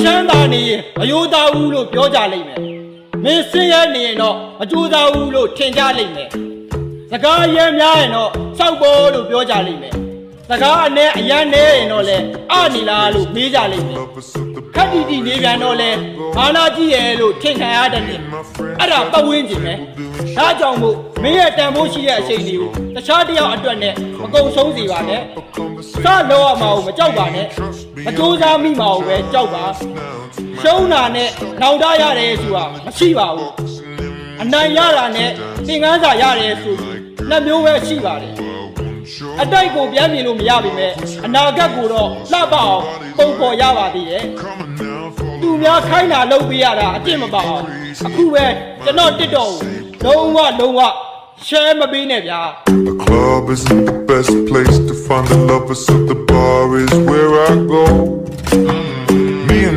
ရှမ်းသားနေရင်အယိုးသားဦးလို့ပြောကြလိမ့်မယ်မင်းစင်းရဲနေရင်တော့အကျိုးသားဦးလို့ထင်ကြလိမ့်မယ်စကားရဲများရင်တော့စောက်ပေါ်လို့ပြောကြလိမ့်မယ်စကားအနဲ့အရန်နေရင်တော့လေအနေလားလို့မေးကြလိမ့်မယ် Lovers of the ခက်တီတီနေပြန်တော့လဲဘာနာကြည့်ရဲလို့ထင်ခံရတဲ့နေ့အဲ့ဒါပတ်ဝန်းကျင်ပဲဒါကြောင့်မို့မင်းရဲ့တန်ဖိုးရှိတဲ့အချိန်တွေကိုတခြားတစ်ယောက်အတွက်နဲ့မကုံဆုံးစေပါနဲ့ conversation စလောရမှာကိုမကြောက်ပါနဲ့ မကြိုးစားမိမှာကိုပဲကြောက်ပါရှုံးတာနဲ့နောက်တရတယ်ဆိုတာမရှိပါဘူးအနိုင်ရတာနဲ့သင်ခန်းစာရတယ်ဆိုပြီးနှစ်မျိုးပဲရှိပါတယ်အတိုက်ကိုပြန်မြင်လို့မရပါပဲအနာဂတ်ကိုတော့လှပအောင်ပုံပေါ်ရပါသေးတယ် coming now for သူများခိုင်းတာလုပ်ပေးရတာအပြစ်မပါအောင်အခုပဲကျွန်တော်တစ်တော်ကိုလုံးဝလုံးဝ share မပေးနဲ့ဗျာ The club isn't the best place to find the lovers, so the bar is where I go.